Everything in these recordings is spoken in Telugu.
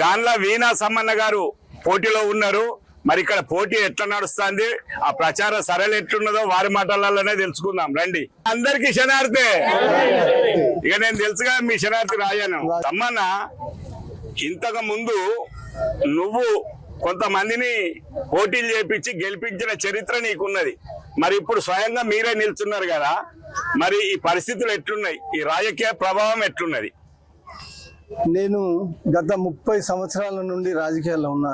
గాన్ల వీణా సమ్మన్న గారు పోటీలో ఉన్నారు. మరి ఇక్కడ పోటీ ఎట్లా నడుస్తుంది? ఆ ప్రచార సరళ ఎట్లున్నదో వారి మాటలలోనే తెలుసుకుందాం. రండి. అందరికి శనార్థే ఇక నేను తెలుసుగా మీ శనార్థి రాయాను సమ్మన్న ఇంతకు ముందు నువ్వు కొంతమందిని పోటీలు చేపించి గెలిపించిన చరిత్ర నీకున్నది. మరి ఇప్పుడు స్వయంగా మీరే నిల్చున్నారు కదా. మరి ఈ పరిస్థితులు ఎట్లున్నాయి? ఈ రాజకీయ ప్రభావం ఎట్లున్నది? నేను గత ముప్పై సంవత్సరాల నుండి రాజకీయాల్లో ఉన్నా.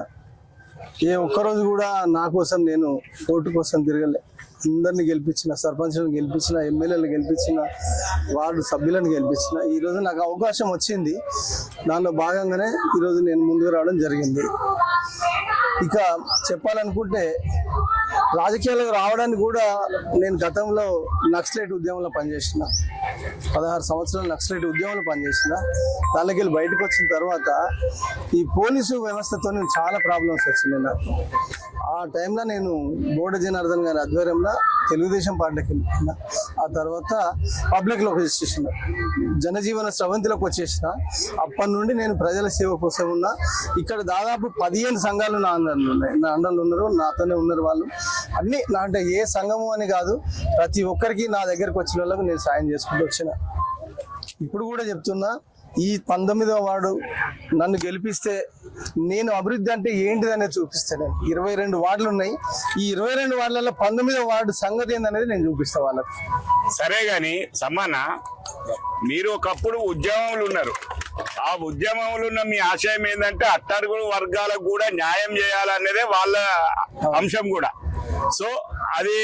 ఏ ఒక్కరోజు కూడా నా కోసం నేను ఓటు కోసం తిరగలే. అందరిని గెలిపించిన సర్పంచ్లను గెలిపించిన ఎమ్మెల్యేలు గెలిపించిన వార్డు సభ్యులను గెలిపించిన. ఈరోజు నాకు అవకాశం వచ్చింది. దానిలో భాగంగానే ఈరోజు నేను ముందుకు రావడం జరిగింది. ఇక చెప్పాలనుకుంటే రాజకీయాలకు రావడానికి కూడా నేను గతంలో నక్సలైట్ ఉద్యమంలో పనిచేసిన పదహారు సంవత్సరాలు నక్సలైట్ ఉద్యమంలో పనిచేసిన దానికి వెళ్ళి బయటకు వచ్చిన తర్వాత ఈ పోలీసు వ్యవస్థతో నేను చాలా ప్రాబ్లమ్స్ వచ్చినాయి నాకు. ఆ టైంలో నేను బోడ జనార్దన్ గారి ఆధ్వర్యంలో తెలుగుదేశం పార్టీకి వెళ్ళిన. ఆ తర్వాత పబ్లిక్లోకి వచ్చేసిన. జనజీవన స్రవంతిలోకి వచ్చేసిన. అప్పటి నుండి నేను ప్రజల సేవ కోసం ఉన్నా. ఇక్కడ దాదాపు పదిహేను సంఘాలు నా అండర్లు ఉన్నాయి. నా అండలు ఉన్నారు నాతోనే ఉన్నారు వాళ్ళు. అన్ని నా అంటే ఏ సంఘము అని కాదు ప్రతి ఒక్కరికి నా దగ్గరకు వచ్చిన వాళ్ళకు నేను సాయం చేసుకుంటూ వచ్చిన. ఇప్పుడు కూడా చెప్తున్నా ఈ పంతొమ్మిదవ వార్డు నన్ను గెలిపిస్తే నేను అభివృద్ధి అంటే ఏంటిది అనేది చూపిస్తాను ఇరవై రెండు వార్డులు ఉన్నాయి. ఈ ఇరవై రెండు వార్డులలో పంతొమ్మిదవ వార్డు సంగతి ఏందనేది నేను చూపిస్తాను వాళ్ళకు. సరే గాని సమ్మన్న మీరు ఒకప్పుడు ఉద్యమంలో ఉన్నారు. ఆ ఉద్యమంలో ఉన్న మీ ఆశయం ఏంటంటే అట్టడుగు వర్గాలకు కూడా న్యాయం చేయాలనేదే వాళ్ళ అంశం కూడా. సో అది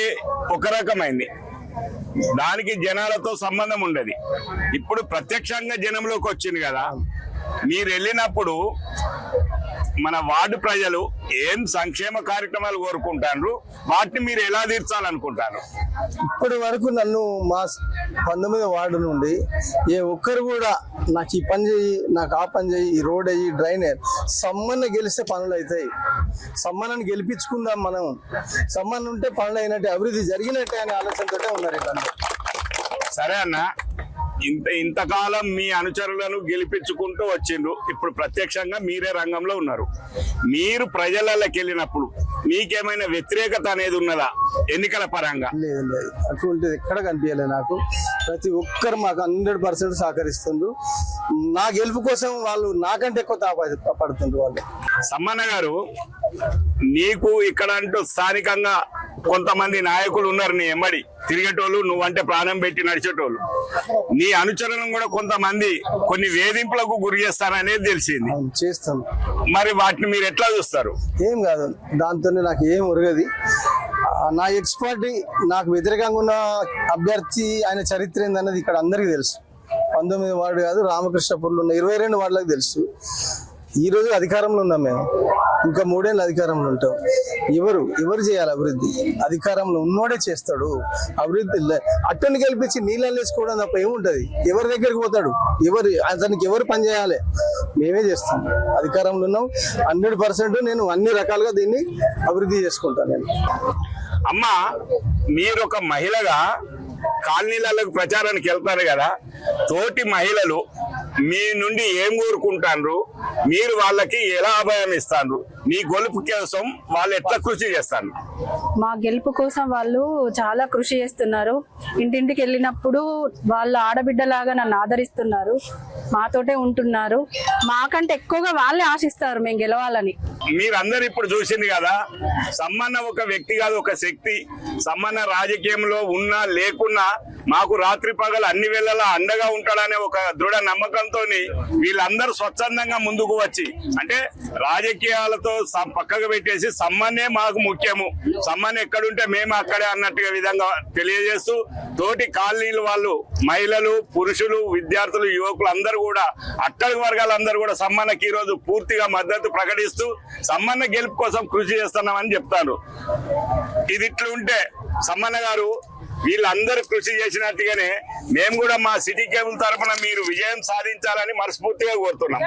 ఒక రకమైంది. దానికి జనాలతో సంబంధం ఉండదు. ఇప్పుడు ప్రత్యక్షంగా జనంలోకి వచ్చింది కదా. మీరు వెళ్ళినప్పుడు మన వార్డు ప్రజలు ఏం సంక్షేమ కార్యక్రమాలు కోరుకుంటారు? వాటిని మీరు ఎలా తీర్చాలనుకుంటారు? ఇప్పటి వరకు నన్ను మా పంతొమ్మిది వార్డు నుండి ఏ ఒక్కరు కూడా నాకు ఈ పని చేయి నాకు ఆ పని చేయి ఈ రోడ్ అయ్యి డ్రైనేజ్ సమ్మన్న గెలిస్తే పనులు అవుతాయి. సమ్మన్నని గెలిపించుకుందాం మనం. సమ్మన్న ఉంటే పనులు అయినట్టే అభివృద్ధి జరిగినట్టే అనే ఆలోచనతోటే ఉన్నారు ఇక్కడ సరే అన్న. ఇంత ఇంతకాలం మీ అనుచరులను గెలిపించుకుంటూ వచ్చిండ్రు. ఇప్పుడు ప్రత్యక్షంగా మీరే రంగంలో ఉన్నారు. మీరు ప్రజలకి వెళ్ళినప్పుడు మీకేమైనా వ్యతిరేకత అనేది ఉన్నదా? ఎన్నికల పరంగా? లేదు లేదు. అటువంటిది ఎక్కడ కనిపించలేదు నాకు. ప్రతి ఒక్కరు మాకు హండ్రెడ్ పర్సెంట్ సహకరిస్తుండ్రు. నా గెలుపు కోసం వాళ్ళు నాకంటే ఎక్కువ తాప పడుతుండ్రు వాళ్ళు. సమ్మన్న గారు నీకు ఇక్కడ అంటూ స్థానికంగా కొంతమంది నాయకులు ఉన్నారు నీ ఎమ్మడి తిరిగేటోళ్ళు నువ్వంటే ప్రాణం పెట్టి నడిచేటోళ్ళు. నీ అనుచరులను కూడా కొంతమంది కొన్ని వేధింపులకు గురి చేస్తారనేది తెలిసింది. చేస్తాను మరి వాటిని మీరు ఎట్లా చూస్తారు? ఏం కాదు దాంతో నాకు ఏం ఉరగది నా ఎక్స్పర్ట్ నాకు వ్యతిరేకంగా ఉన్న అభ్యర్థి ఆయన చరిత్ర ఏందన్నది ఇక్కడ అందరికీ తెలుసు. పంతొమ్మిది వార్డు కాదు రామకృష్ణపూర్లో ఉన్న ఇరవై రెండు వార్డులకు తెలుసు. ఈ రోజు అధికారంలో ఉన్నాం మేము. ఇంకా మూడేళ్ళు అధికారంలో ఉంటాం. ఎవరు ఎవరు చేయాలి అభివృద్ధి? అధికారంలో ఉన్నోడే చేస్తాడు. అభివృద్ధి అట్టను అట్టని గెలిపించి నీళ్ళని వేసుకోవడం తప్ప ఏముంటది? ఎవరి దగ్గరికి పోతాడు? ఎవరు అతనికి ఎవరు పని చేయాలి? మేమే చేస్తాం. అధికారంలో ఉన్నాం. హండ్రెడ్ పర్సెంట్ నేను అన్ని రకాలుగా దీన్ని అభివృద్ధి చేసుకుంటాను నేను. అమ్మ మీరు ఒక మహిళగా కాలనీలకు ప్రచారానికి వెళ్తారు కదా? తోటి మహిళలు మీ నుండి ఏం కోరుకుంటారు మీరు వాళ్ళకి ఎలా అభయం ఇస్తాండ్రు మీ గొలుపు కోసం వాళ్ళు ఎట్లా కృషి చేస్తారు? మా గెలుపు కోసం వాళ్ళు చాలా కృషి చేస్తున్నారు. ఇంటింటికి వెళ్ళినప్పుడు వాళ్ళ ఆడబిడ్డలాగా నన్ను ఆదరిస్తున్నారు. మాతోటే ఉంటున్నారు. మాకంటే ఎక్కువగా వాళ్ళే ఆశిస్తారు మేము గెలవాలని. మీరందరూ ఇప్పుడు చూసింది కదా సమ్మన్న ఒక వ్యక్తి కాదు ఒక శక్తి. సమ్మన్న రాజకీయంలో ఉన్నా లేకున్నా మాకు రాత్రి పగలు అన్ని వేళలా అండగా ఉంటాడనే ఒక దృఢ నమ్మకంతో వీళ్ళందరూ స్వచ్ఛందంగా ముందుకు వచ్చి అంటే రాజకీయాలతో తో పక్కకు పెట్టేసి సమ్మన్నే మాకు ముఖ్యము. సమ్మన్ ఎక్కడుంటే మేము అక్కడే అన్నట్టుగా విధంగా తెలియజేస్తూ తోటి కాలనీలు వాళ్ళు మహిళలు పురుషులు విద్యార్థులు యువకులు అందరూ కూడా అట్టడుగు వర్గాలందరూ కూడా సమ్మన్నకి ఈ రోజు పూర్తిగా మద్దతు ప్రకటిస్తూ సమ్మన్న గెలుపు కోసం కృషి చేస్తున్నామని చెప్తారు. ఇది ఇట్లుంటే సమ్మన్న గారు వీళ్ళందరూ కృషి చేసినట్టుగానే మేము కూడా మా సిటీ కేబుల్ తరఫున మీరు విజయం సాధించాలని మనస్ఫూర్తిగా కోరుతున్నాం.